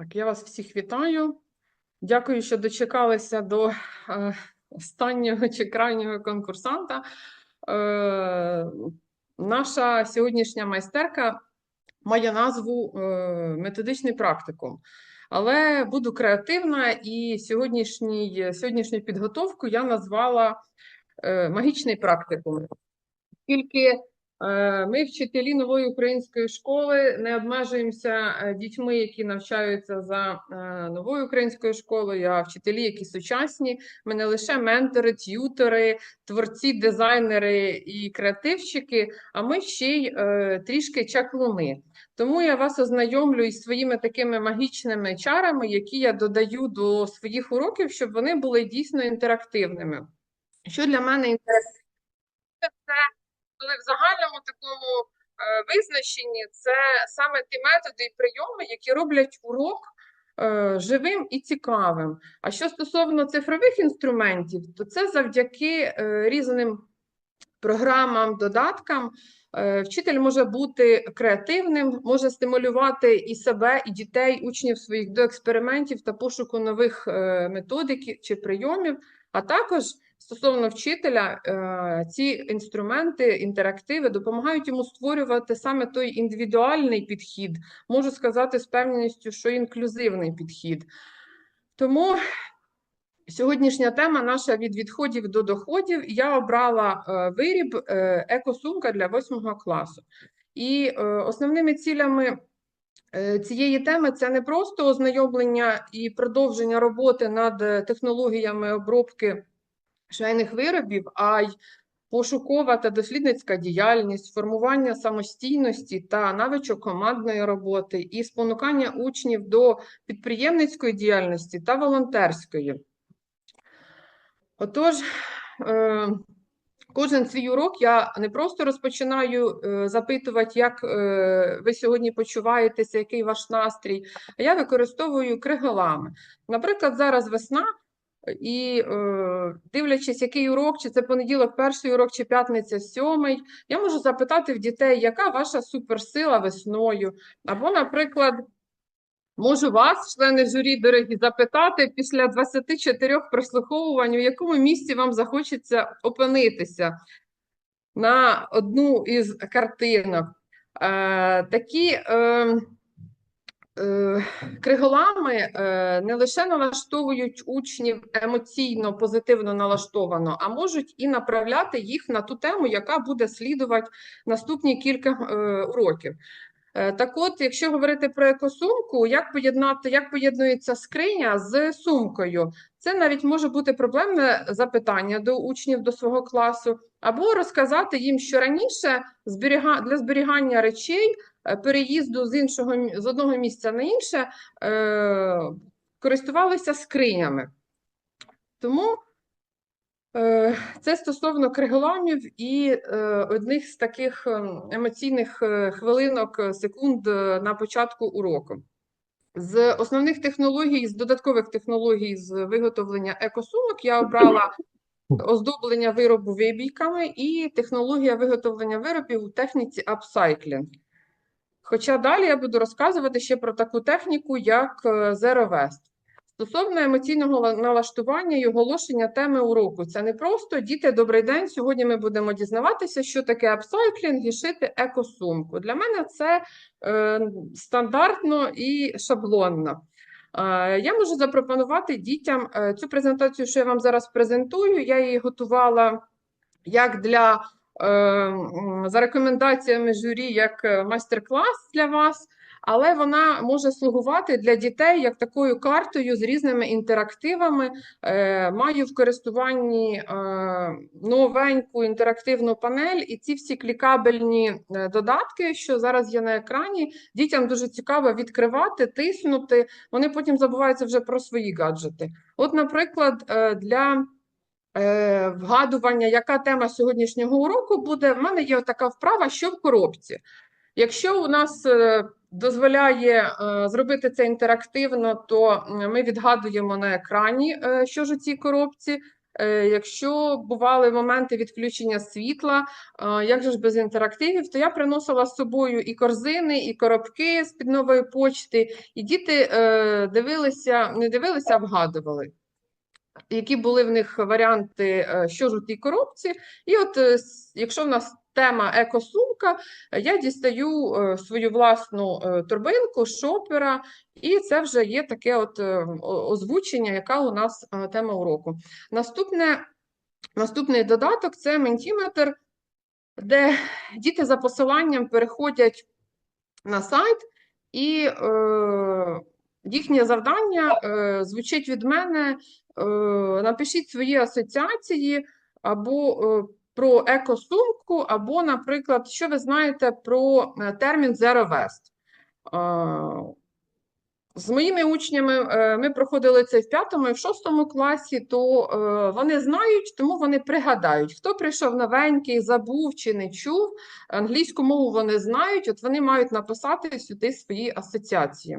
Так, я вас всіх вітаю. Дякую, що дочекалися до е, останнього чи крайнього конкурсанта. Е, наша сьогоднішня майстерка має назву е, методичний практикум. Але буду креативна, і сьогоднішню підготовку я назвала е, магічний практикум. Оскільки Е, Ми, вчителі нової української школи, не обмежуємося е, дітьми, які навчаються за е, новою українською школою, а вчителі, які сучасні. Ми не лише ментори, т'ютори, творці, дизайнери і креативщики, а ми ще й трішки чаклуни. Тому я вас ознайомлю із своїми такими магічними чарами, які я додаю до своїх уроків, щоб вони були дійсно інтерактивними. Що для мене інтерактивне? Коли в загальному такому е, визначенні це саме ті методи і прийоми, які роблять урок е, живим і цікавим. А що стосовно цифрових інструментів, то це завдяки е, різним програмам, додаткам. Вчитель може бути креативним, може стимулювати і себе, і дітей, учнів своїх до експериментів та пошуку нових методик чи прийомів, а також Стосовно вчителя, е, ці інструменти, інтерактиви допомагають йому створювати саме той індивідуальний підхід, можу сказати з певністю, що інклюзивний підхід. Тому сьогоднішня тема наша від відходів до доходів. Я обрала е, виріб е, екосумка для восьмого класу. І основними цілями. Цієї теми це не просто ознайомлення і продовження роботи над технологіями обробки швейних виробів, а й пошукова та дослідницька діяльність, формування самостійності та навичок командної роботи і спонукання учнів до підприємницької діяльності та волонтерської. Отож, е, Кожен свій урок я не просто розпочинаю е, запитувати, як е, ви сьогодні почуваєтеся, який ваш настрій, а я використовую криголами. Наприклад, зараз весна, і е, дивлячись, який урок, чи це понеділок, перший урок, чи п'ятниця, сьомий, я можу запитати в дітей, яка ваша суперсила весною. Або, наприклад, можу вас, члени журі, дорогі, запитати після 24 прослуховувань, у якому місці вам захочеться опинитися на одну із картинок. Е, Такі. Е, криголами е, не лише налаштовують учнів емоційно позитивно налаштовано, а можуть і направляти їх на ту тему, яка буде слідувати наступні кілька е, уроків. Так от, якщо говорити про екосумку, як поєднати, як поєднується скриня з сумкою, це навіть може бути проблемне запитання до учнів до свого класу, або розказати їм, що раніше для зберігання речей Е, переїзду з іншого з одного місця на інше е, користувалися скринями. Тому е, це стосовно криголамів і одних з таких ем, емоційних хвилинок, секунд на початку уроку. З основних технологій, з додаткових технологій з виготовлення екосумок я обрала оздоблення виробу вибійками і технологія виготовлення виробів у техніці апсайклінг. Хоча далі я буду розказувати ще про таку техніку, як е, Zero West. Стосовно емоційного налаштування і оголошення теми уроку, це не просто діти, добрий день. Сьогодні ми будемо дізнаватися, що таке апсайклінг і шити екосумку. Для мене це е, стандартно і шаблонно. Е, я можу запропонувати дітям е, цю презентацію, що я вам зараз презентую. Я її готувала як для за рекомендаціями журі як е, майстер-клас для вас, але вона може слугувати для дітей як такою картою з різними інтерактивами. Е, маю в користуванні е, новеньку інтерактивну панель, і ці всі клікабельні додатки, що зараз є на екрані, дітям дуже цікаво відкривати, тиснути. Вони потім забуваються вже про свої гаджети. От, наприклад, для Е, вгадування, яка тема сьогоднішнього уроку буде, в мене є така вправа, що в коробці. Якщо у нас е, дозволяє е, зробити це інтерактивно, то ми відгадуємо на екрані, що ж у цій коробці. Е, Якщо бували моменти відключення світла, е, як же ж без інтерактивів, то я приносила з собою і корзини, і коробки з-під нової почти, і діти е, дивилися, не дивилися, а вгадували. Які були в них варіанти, е, що ж у тій коробці. І от, е, якщо в нас тема екосумка, я дістаю е, свою власну торбинку, шопера, і це вже є таке от озвучення, яка у нас тема уроку. Наступне, наступний додаток це ментіметр, де діти за посиланням переходять на сайт, і е, їхнє завдання е, звучить від мене: напишіть свої асоціації або е, про екосумку, або, наприклад, що ви знаєте про е, термін Zero Waste. Е, з моїми учнями е, ми проходили це в п'ятому і в шостому класі, то е, вони знають, тому вони пригадають. Хто прийшов новенький, забув чи не чув, англійську мову вони знають, от вони мають написати сюди свої асоціації.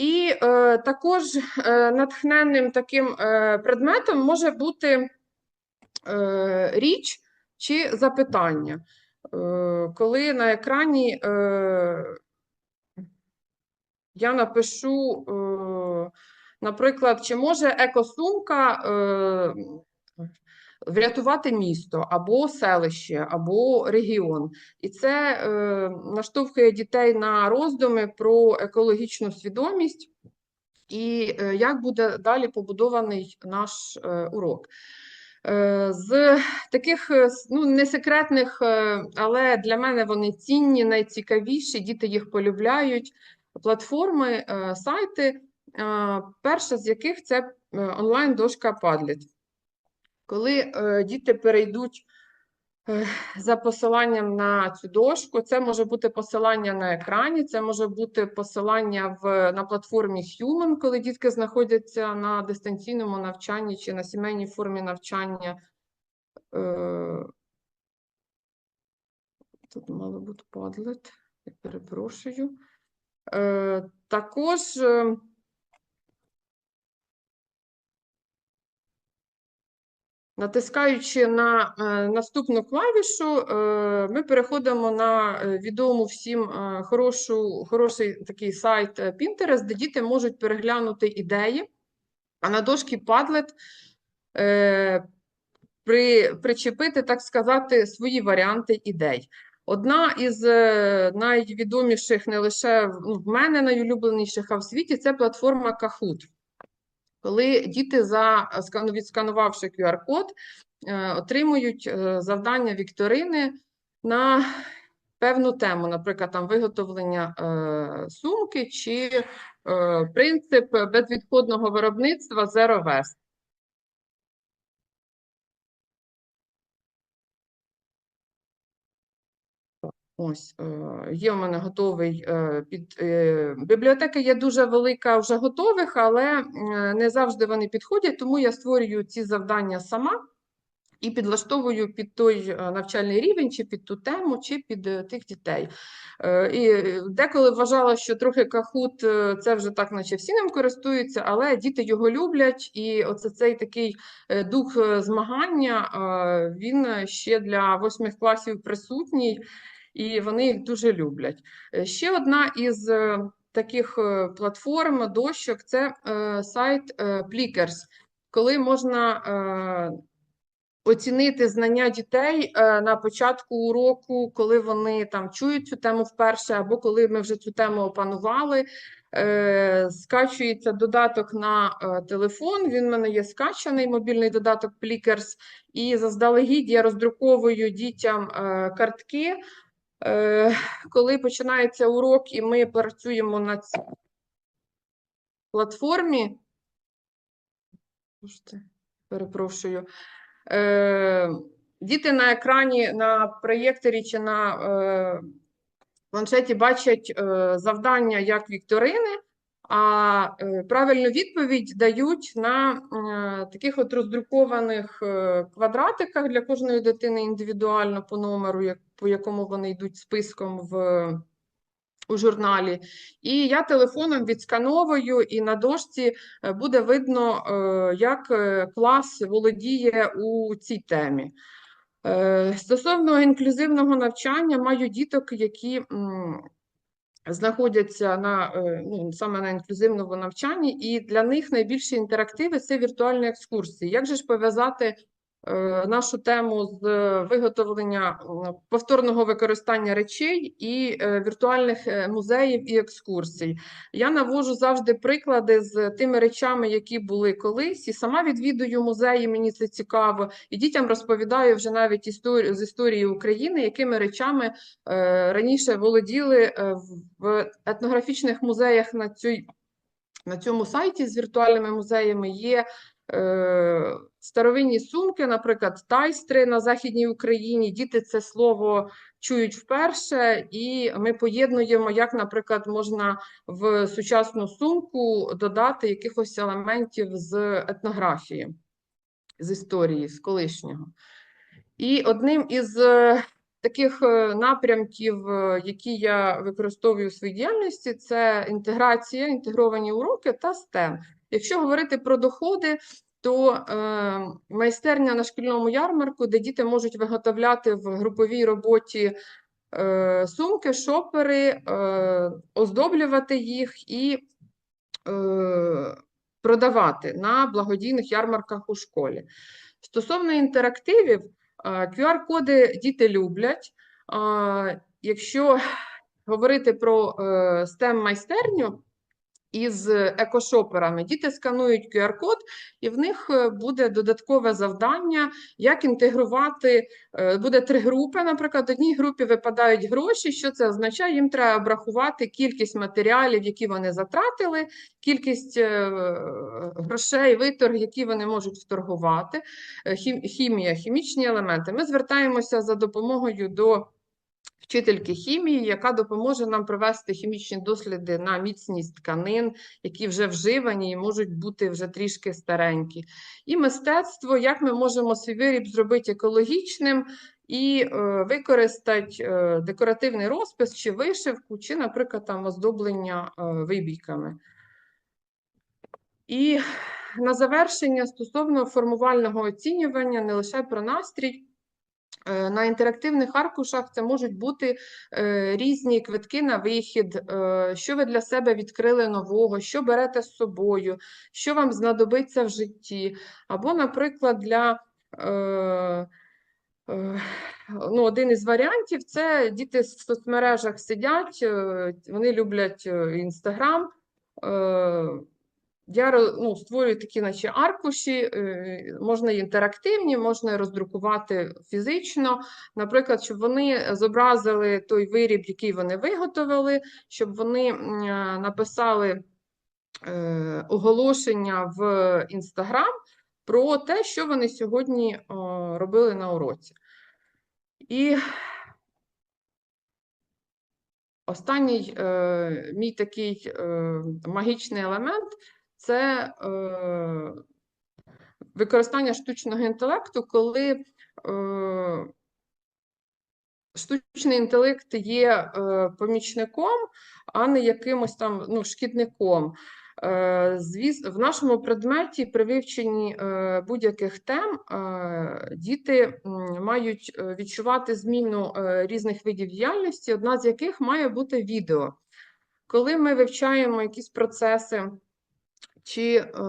І е, також е, натхненним таким е, предметом може бути е, річ чи запитання. Е, коли на екрані е, я напишу, е, наприклад, чи може екосумка е, врятувати місто або селище, або регіон. І це е, наштовхує дітей на роздуми про екологічну свідомість і е, як буде далі побудований наш е, урок. Е, З таких е, ну, не секретних, е, але для мене вони цінні, найцікавіші, діти їх полюбляють. Платформи, сайти, перша з яких це онлайн-дошка Padlet. Коли е, діти перейдуть е, за посиланням на цю дошку, це може бути посилання на екрані, це може бути посилання в, на платформі Human, коли дітки знаходяться на дистанційному навчанні чи на сімейній формі навчання. Е, Тут мало бути Padlet, я перепрошую. Е, Також. е, Натискаючи на е, наступну клавішу, е, ми переходимо на е, відому всім хорошу, хороший такий сайт Pinterest, де діти можуть переглянути ідеї, а на дошці Padlet при, причепити, так сказати, свої варіанти ідей. Одна із найвідоміших не лише ну, в мене найулюбленіших, а в світі це платформа Kahoot. Коли діти, за, скану- відсканувавши QR-код, е, отримують е, завдання вікторини на певну тему, наприклад, там виготовлення е, сумки чи е, принцип безвідходного виробництва Zero Waste. Ось е, є у мене готовий е, під е, бібліотека є дуже велика вже готових, але не завжди вони підходять, тому я створюю ці завдання сама і підлаштовую під той навчальний рівень, чи під ту тему, чи під тих дітей. І деколи вважала, що трохи кахут це вже так, наче всі ним користуються, але діти його люблять, і оце цей такий дух змагання він ще для восьмих класів присутній, і вони їх дуже люблять. Е, Ще одна із е, таких е, платформ дощок це сайт Plickers, коли можна оцінити знання дітей на початку уроку, коли вони там чують цю тему вперше, або коли ми вже цю тему опанували. Скачується додаток на телефон. Він в мене є скачаний, мобільний додаток Plickers, і заздалегідь я роздруковую дітям картки. Е, Коли починається урок, і ми працюємо на цій платформі. Перепрошую. Е, Діти на екрані, на проєкторі чи на е, планшеті бачать завдання як вікторини, а е, правильну відповідь дають на е, таких от роздрукованих е, квадратиках для кожної дитини індивідуально по номеру, по якому вони йдуть списком в, у журналі. І я телефоном відскановую, і на дошці буде видно, як клас володіє у цій темі. Стосовно інклюзивного навчання, маю діток, які знаходяться на е, ну, саме на інклюзивному навчанні, і для них найбільші інтерактиви це віртуальні екскурсії. Як же ж пов'язати нашу тему з виготовлення повторного використання речей і е, віртуальних е, музеїв і екскурсій? Я навожу завжди приклади з тими речами, які були колись, і сама відвідую музеї, мені це цікаво, і дітям розповідаю вже навіть історію з історії України, якими речами е, раніше володіли е, в етнографічних музеях на цій, на цьому сайті з віртуальними музеями є е, старовинні сумки, наприклад, тайстри на Західній Україні. Діти це слово чують вперше, і ми поєднуємо, як, наприклад, можна в сучасну сумку додати якихось елементів з етнографії, з історії, з колишнього. І одним із е, таких е, напрямків, е, які я використовую у своїй діяльності, це інтеграція, інтегровані уроки та STEM. Якщо говорити про доходи, то е, майстерня на шкільному ярмарку, де діти можуть виготовляти в груповій роботі е, сумки, шопери, е, оздоблювати їх і е, продавати на благодійних ярмарках у школі. Стосовно інтерактивів, QR-коди діти люблять. А, Якщо говорити про е, STEM-майстерню із екошоперами, діти сканують QR-код, і в них е, буде додаткове завдання, як інтегрувати. е, Буде три групи. Наприклад, в одній групі випадають гроші. Що це означає? Їм треба обрахувати кількість матеріалів, які вони затратили, кількість е, грошей, виторг, які вони можуть вторгувати, хімія, хімічні елементи. Ми звертаємося за допомогою до вчительки хімії, яка допоможе нам провести хімічні досліди на міцність тканин, які вже вживані і можуть бути вже трішки старенькі. І мистецтво, як ми можемо свій виріб зробити екологічним. І е, використати е, декоративний розпис, чи вишивку, чи, наприклад, там оздоблення е, вибійками. І на завершення стосовно формувального оцінювання, не лише про настрій. Е, На інтерактивних аркушах це можуть бути е, різні квитки на вихід, е, що ви для себе відкрили нового, що берете з собою, що вам знадобиться в житті. Або, наприклад, для ну, один із варіантів це діти в соцмережах сидять, вони люблять Інстаграм. Я ну, створюю такі наче аркуші, е, можна інтерактивні, можна роздрукувати фізично. Наприклад, щоб вони зобразили той виріб, який вони виготовили, щоб вони е, написали е, оголошення в Інстаграм про те, що вони сьогодні робили на уроці. І останній мій такий магічний елемент це е, використання штучного інтелекту, коли е, штучний інтелект є е, помічником, а не якимось там ну, шкідником. Е, Звіс, в нашому предметі при вивченні е, будь-яких тем е, діти мають е, відчувати зміну е, різних видів діяльності, одна з яких має бути відео. Коли ми вивчаємо якісь процеси, чи е,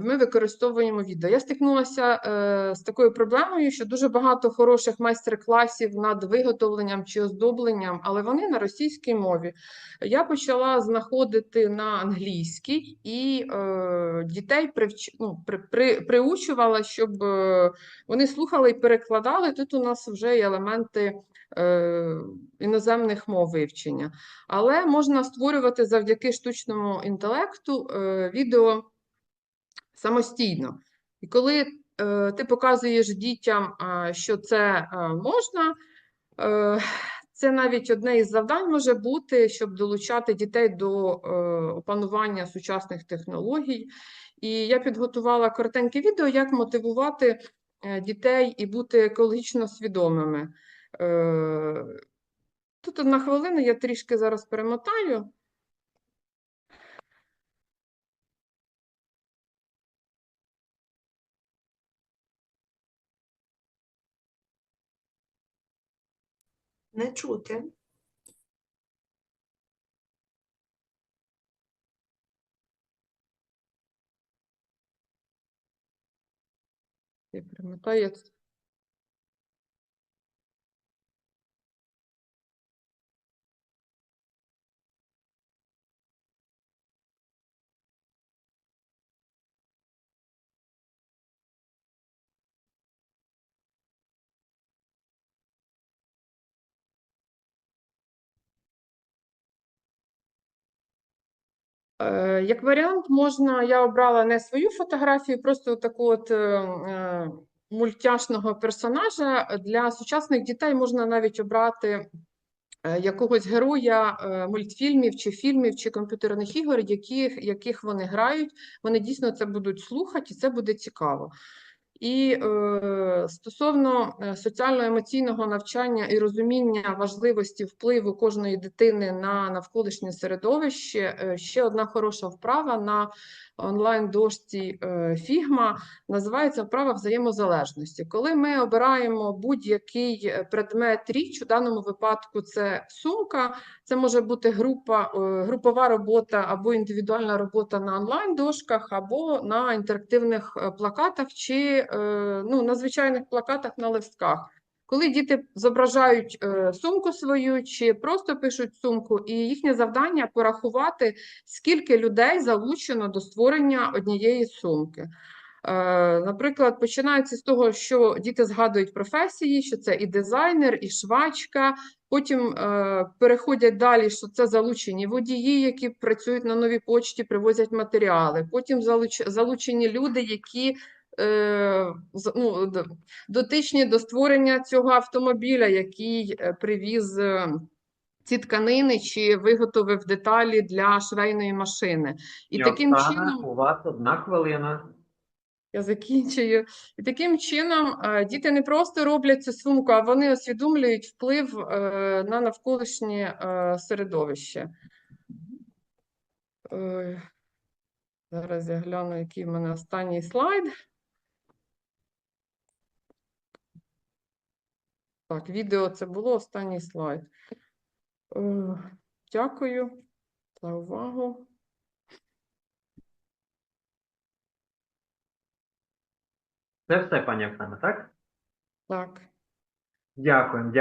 ми використовуємо відео. Я стикнулася е, з такою проблемою, що дуже багато хороших майстер-класів над виготовленням чи оздобленням, але вони на російській мові. Я почала знаходити на англійській і е, дітей привч... ну, при, при, приучувала, щоб е, вони слухали і перекладали. Тут у нас вже є елементи. Е, Іноземних мов вивчення, але можна створювати завдяки штучному інтелекту е, відео самостійно. І коли е, ти показуєш дітям, що це можна, Це навіть одне із завдань може бути, щоб долучати дітей до опанування сучасних технологій. І я підготувала коротеньке відео, як мотивувати дітей і бути екологічно свідомими. Е, Тут одна хвилина, я трішки зараз перемотаю. Не чути. Я перемотаю. я тут- Як варіант, можна, я обрала не свою фотографію, просто таку от е, е, мультяшного персонажа. Для сучасних дітей можна навіть обрати е, якогось героя е, мультфільмів чи фільмів чи комп'ютерних ігор, яких, яких вони грають. Вони дійсно це будуть слухати, і це буде цікаво. І е, стосовно е, соціально-емоційного навчання і розуміння важливості впливу кожної дитини на навколишнє середовище, е, ще одна хороша вправа на онлайн-дошці е, називається вправа взаємозалежності. Коли ми обираємо будь-який предмет річ, у даному випадку це сумка, це може бути група, е, групова робота або індивідуальна робота на онлайн-дошках, або на інтерактивних е, плакатах, чи е, ну, на звичайних плакатах на листках. Коли діти зображають сумку свою чи просто пишуть сумку, і їхнє завдання порахувати, скільки людей залучено до створення однієї сумки. Наприклад, починається з того, що діти згадують професії, що це і дизайнер, і швачка. Потім е, переходять далі, що це залучені водії, які працюють на новій почті, привозять матеріали. Потім залуч, залучені люди, які е, ну, дотичні до створення цього автомобіля, який е, привіз. е, Ці тканини чи виготовив деталі для швейної машини. І І таким чином у вас одна хвилина. Я закінчую. І таким чином е, діти не просто роблять цю сумку, а вони усвідомлюють вплив е, на навколишнє е, середовище. Зараз я гляну, який в мене останній слайд. Так, відео це було останній слайд. Дякую за увагу. Це все, пані Оксана, так? Так. Дякуємо.